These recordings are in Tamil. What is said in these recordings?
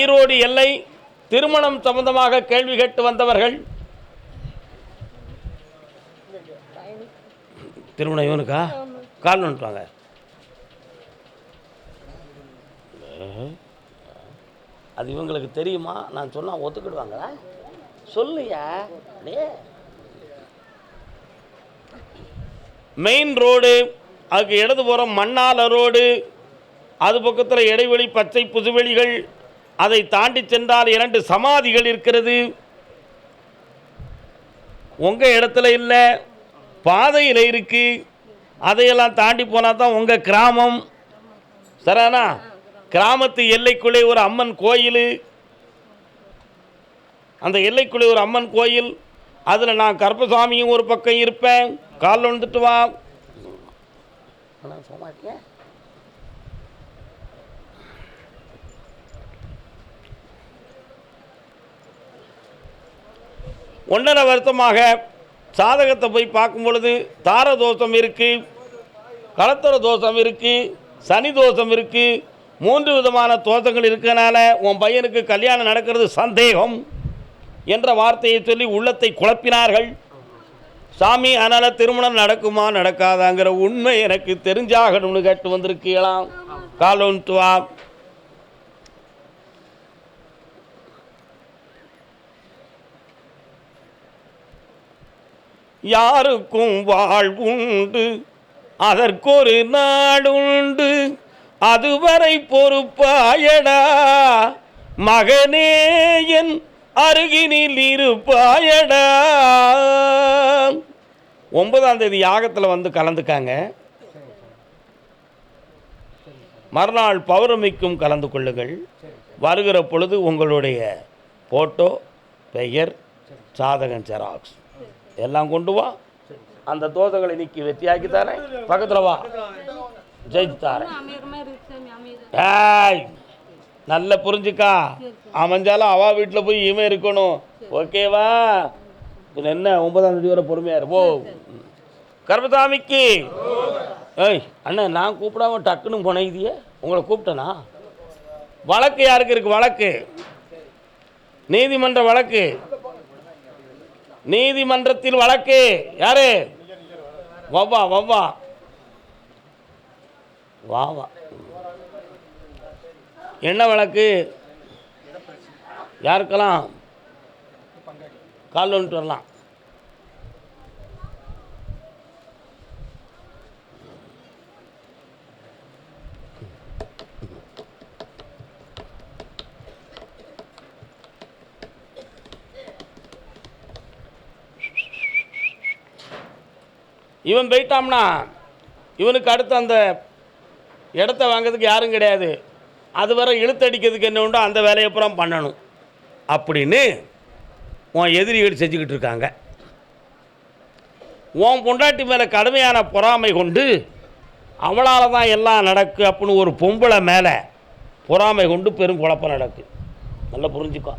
ஈரோடு எல்லை திருமணம் சம்பந்தமாக கேள்வி கேட்டு வந்தவர்கள் திருமணம் இவனுக்கா? கால் நோண்டுவாங்க அது இவங்களுக்கு தெரியுமா? நான் சொன்னால் ஒத்துக்கிடுவாங்களா? சொல்லுயா டே மெயின் ரோடு அதுக்கு இடதுபுறம் மண்ணால ரோடு அது பக்கத்தில் இடைவெளி பச்சை புதுவெளிகள் அதை தாண்டி சென்றால் இரண்டு சமாதிகள் இருக்கிறது. உங்கள் இடத்துல இல்லை பாதையில் இருக்கு. அதையெல்லாம் தாண்டி போனால் தான் உங்கள் கிராமம். சரானா கிராமத்து எல்லைக்குள்ளே ஒரு அம்மன் கோயில். அந்த எல்லைக்குள்ளே ஒரு அம்மன் கோயில். அதில் நான் கருப்பசாமியும் ஒரு பக்கம் இருப்பேன். காலில் வந்துட்டு வா. ஒன்றரை வருத்தமாக சாதகத்தை போய் பார்க்கும் பொழுது தார தோஷம் இருக்குது களத்தர தோஷம் இருக்குது சனி தோஷம் இருக்குது மூன்று விதமான தோஷங்கள் இருக்கனால உன் பையனுக்கு கல்யாணம் நடக்கிறது சந்தேகம் என்ற வார்த்தையை சொல்லி உள்ளத்தை குழப்பினார்கள். சாமி அதனால் திருமணம் நடக்குமா நடக்காதாங்கிற உண்மை எனக்கு தெரிஞ்சாகணும்னு கேட்டு வந்திருக்கீங்களாம். காலோன் துவா யாருக்கும் வாழ்வுண்டு. அதற்கொரு நாடுண்டு அதுவரை பொறுப்பாயடா. மகனே என் அருகினில் இருப்பாயடா. ஒன்பதாம் தேதி யாகத்தில் வந்து கலந்துக்காங்க. மறுநாள் பௌர்ணமிக்கும் கலந்து கொள்ளுங்கள். வருகிற பொழுது உங்களுடைய ஃபோட்டோ பெயர் சாதகன் ஜெராக்ஸ். எல்லாம் கொண்டு வா. அந்த தோசைகளை நீக்கி வெற்றியாக்கி தரேன் பக்கத்தில் வா. ஜெயிச்சு தரேன் ஏய் நல்ல புரிஞ்சுக்கா. அமைஞ்சாலும் அவா வீட்டில் போய் இவன் இருக்கணும். ஓகேவா? என்ன ஒன்பதாம் தேதி வரை பொறுமையா இரு. போ. கர்மசாமிக்கு ஏய் அண்ணன் நான் கூப்பிடாம டக்குன்னு புனையுதியே உங்களை கூப்பிட்டேனா? வழக்கு யாருக்கு இருக்கு வழக்கு? நீதிமன்ற வழக்கு. நீதிமன்றத்தில் வழக்கு. யாரு? வவ்வா வவ்வா. வா வா என்ன வழக்கு? யாருக்கெல்லாம்? கால் வந்துட்டு வரலாம். இவன் போயிட்டோம்னா இவனுக்கு அடுத்து அந்த இடத்த வாங்குறதுக்கு யாரும் கிடையாது. அது வரை இழுத்தடிக்கிறதுக்கு என்ன உண்டோ அந்த வேலையை அப்புறம் பண்ணணும். அப்படின்னு உன் எதிரிகள் செஞ்சுக்கிட்டு இருக்காங்க. உன் பொண்டாட்டி மேலே கடுமையான பொறாமை கொண்டு அவளால் தான் எல்லாம் நடக்கு அப்படின்னு ஒரு பொம்பளை மேலே பொறாமை கொண்டு பெரும் குழப்பம் நடக்கு. நல்லா புரிஞ்சுக்கோ.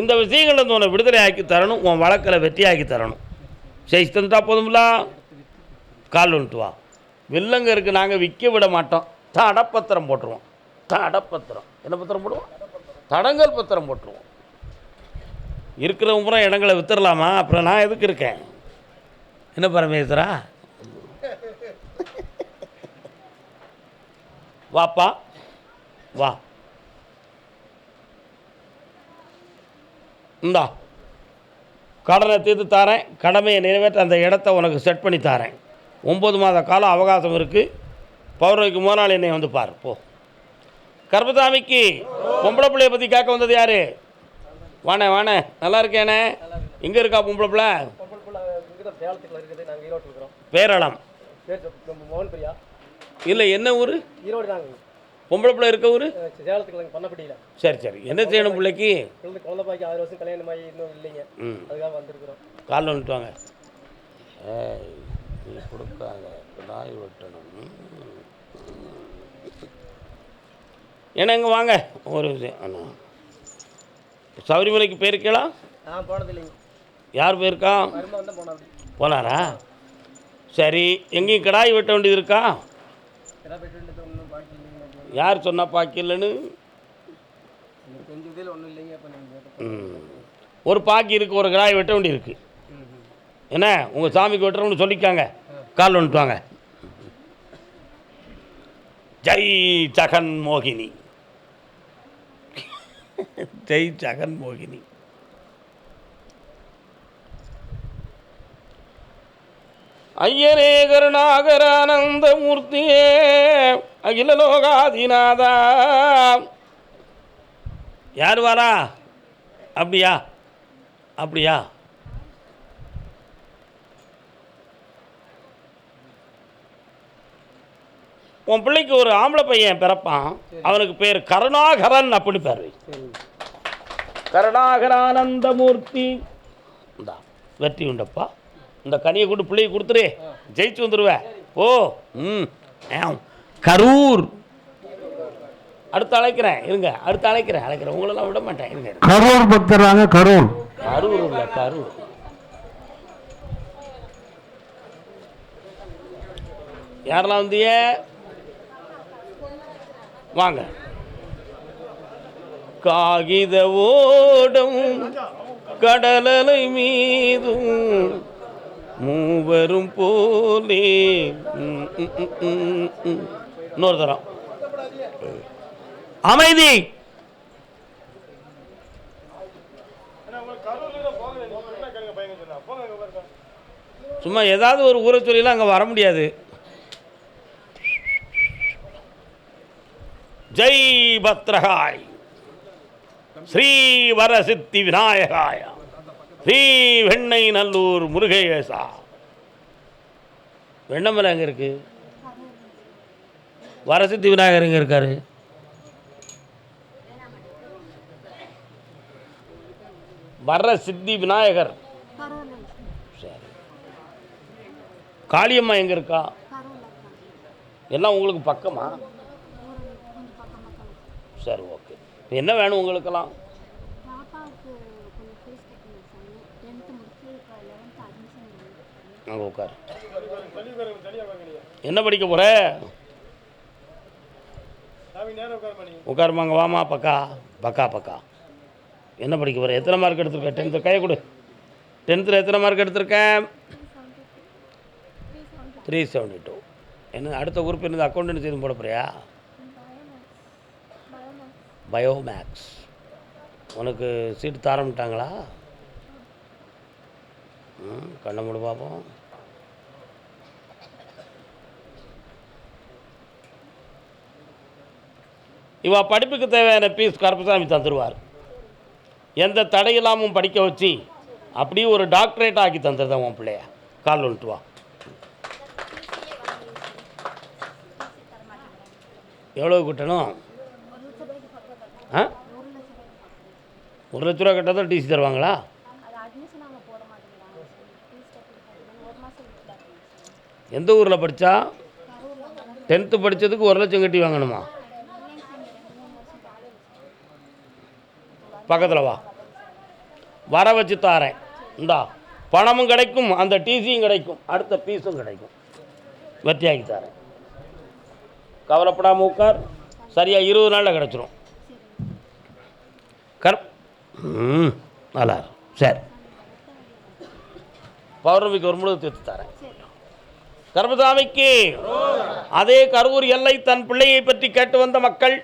இந்த விஷயங்கள்ல உன்னை விடுதலை ஆக்கி தரணும் உன் வழக்கில் வெற்றியாக்கி தரணும். செய்து தந்தா போதும்ல? கால் வந்துட்டு வா. வில்லங்கருக்கு நாங்கள் விற்க விட மாட்டோம். தடப்பத்திரம் போட்டுருவோம். தடப்பத்திரம். என்ன பத்திரம் போடுவோம்? தடங்கல் பத்திரம் போட்டுருவோம். இருக்கிறவங்க பூரா இடங்களை வித்துடலாமா அப்புறம் நான் எதுக்கு இருக்கேன்? என்ன பரமேஸ்வரா? வாப்பா. வா. இந்தா. கடனை தீர்த்து தாரேன். கடமையை நிறைவேற்ற அந்த இடத்த உனக்கு செட் பண்ணி தாரேன். ஒம்பது மாத காலம் அவகாசம் இருக்குது பௌர்ணமிக்கு நாள் என்னை வந்து பாரு போ. கர்பசாமிக்கு பொம்பளை பிள்ளைய பற்றி கேட்க வந்தது யாரு? வாணே வாணே நல்லா இருக்கேனே. எங்கே இருக்கா பொம்பளை பிள்ளை? பேரளம். இல்லை என்ன ஊர்? ஈரோடு பொம்பளை பிள்ளை இருக்க ஊர்? இங்கே பண்ணப்படியில் சரி சரி. என்ன செய்யணும் பிள்ளைக்கு? குழந்தை பாக்கி ஆறு வருஷம் கல்யாணம் ஆகி இன்னும் இல்லைங்க அதுக்காக வந்திருக்கிறோம் காலில் வந்துட்டு வாங்க. கொடுக்காத நாய் வெட்டணும். ஏன்னா இங்கே வாங்க. ஒரு அண்ணா. சபரிமலைக்கு இல்லைங்க யார் போயிருக்கா போனாரா. சரி. எங்கேயும் கிடாய் வெட்ட வேண்டியது இருக்கா? பாக்கி யார் சொன்னா நீங்கள் ம். ஒரு பாக்கி இருக்கு ஒரு கிடாய் வெட்ட வேண்டி இருக்கு. என்ன? உங்கள் சாமிக்கு வெட்டுறோம்னு சொல்லிக்காங்க. கால் வந்துட்டு வாங்க ஜெய் ஜெகன் மோகினி ஜெய் ஜெகன் மோகினி ஐயரே கருணாகரானந்த மூர்த்தியே அகில லோகாதிநாதா யார் வரா அப்படியா அப்படியா உன் பிள்ளைக்கு ஒரு ஆம்பளை பையன் பிறப்பான் அவனுக்கு பேர் கருணாகரன் அப்படி பேர் கருணாகரானந்தமூர்த்தி. இந்தா வெற்றி உண்டப்பா. இந்த கனியை கொண்டு பிள்ளையை கொடுத்துரு. ஜெயிச்சு வந்துடுவே ஓ ம். கரூர். அடுத்து அழைக்கிறேன். இருங்க. அடுத்து அழைக்கிறேன். அழைக்கிறேன். உங்களெல்லாம் விட மாட்டேன். இருங்க இருங்க. கரூர் பக்தராங்க கரூர். கரூர் இல்லை கரூர். யாரெல்லாம் வந்தீங்க? வாங்க. காகித ஓடம் கடலலை மீதும் மூவரும் போலே. ம், ம், இன்னொரு தரம். அமைதி. சும்மா ஏதாவது ஒரு ஊரை சொல்லிலாம் அங்கே வர முடியாது. ஜெய் பத்ரகாய். ஸ்ரீவரசித்தி விநாயகாய. ஸ்ரீ வெண்ணை நல்லூர் முருகேசா வெண்ணமலை எங்கே இருக்கு? வரசித்தி விநாயகர் எங்கே இருக்காரு? வர சித்தி விநாயகர். சரி. காளியம்மா எங்கே இருக்கா? எல்லாம் உங்களுக்கு பக்கமா ஊரில் கொஞ்சம் பக்கம் பக்கம் சரி ஓகே. இப்போ என்ன வேணும் உங்களுக்கெல்லாம்? அங்கே உட்காரு. என்ன படிக்க போகிற உட்காருமாங்க வாமா பக்கா பக்கா பக்கா. என்ன படிக்க போகிற எத்தனை மார்க் எடுத்திருக்க? டென்த்து கையை கொடு. டென்த்தில் எத்தனை மார்க் எடுத்திருக்கேன் த்ரீ செவன்டி டூ என்ன அடுத்த குரூப் என்னது? அக்கௌண்டன்சி எதுவும் போட போறியா? பயோமேக்ஸ். உனக்கு சீட்டு தாரமிட்டாங்களா? ம் கண்ண மூடு பார்ப்போம் இவா படிப்புக்கு தேவையான பீஸ் கருப்பசாமி தந்துடுவார் எந்த தடையில்லாமல் படிக்க வச்சு அப்படியே ஒரு டாக்டரேட் ஆக்கி தந்துடுதான் உன் பிள்ளைய. கால் வந்துட்டு வா. எவ்வளோ கட்டணும்? ஆ? ஒரு லட்ச ரூபா கட்டால் தான் டிசி தருவாங்களா? எந்த ஊரில் படித்தா டென்த்து படித்ததுக்கு ஒரு லட்சம் கட்டி வாங்கணுமா? பக்கத்தில் வா. வர வச்சு தாரேன். இந்தா பணமும் கிடைக்கும் அந்த டிசியும் கிடைக்கும். அடுத்த பீஸும் கிடைக்கும். வெற்றியாக்கி தாரேன். கவலைப்படாமல் உட்கார். சரியாக இருபது நாளில் கிடச்சிரும். கர் ம் நல்லா சரி. பௌர்ணமிக்கு வரும்பொழுது தீர்த்து தரேன். கர்மசாமிக்கு அதே கரூர் எல்லை தன் பிள்ளையை பற்றி கேட்டு வந்த மக்கள்